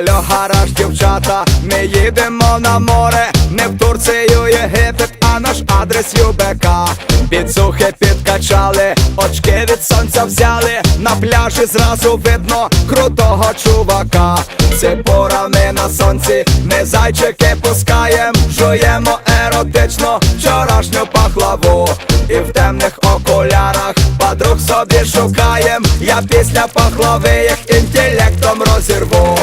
гараж, дівчата, ми їдемо на море, не в Турцію, Єгипет, а наш адрес ЮБК. Підсухи підкачали, очки від сонця взяли, на пляжі зразу видно крутого чувака. Ципурами на сонці, ми зайчики пускаєм, жуємо еротично вчорашню пахлаву. І в темних окулярах подруг собі шукаєм. Я після пахлави їх інтелектом розірву.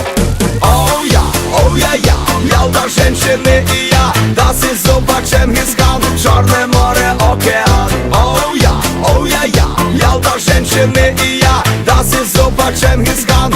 Женщини і я, Das ist super Чингисхан,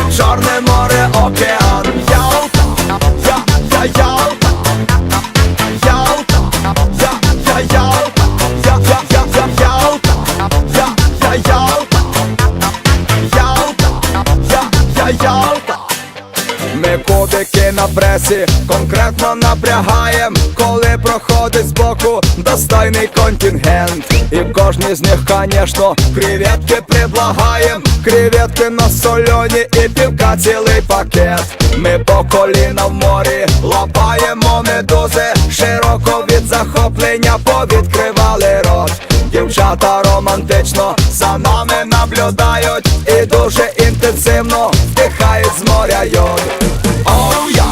Ми кодики на пресі конкретно напрягаєм, коли проходить збоку достойний контингент. І в кожній з них, конечно, креветки предлагаєм, креветки на сольоні і півка цілий пакет. Ми по коліна в морі лапаємо медузи, широко від захоплення повідкривали рот. Дівчата романтично за нами наблюдають і дуже інтенсивно вдихають з моря йод. Oh, я,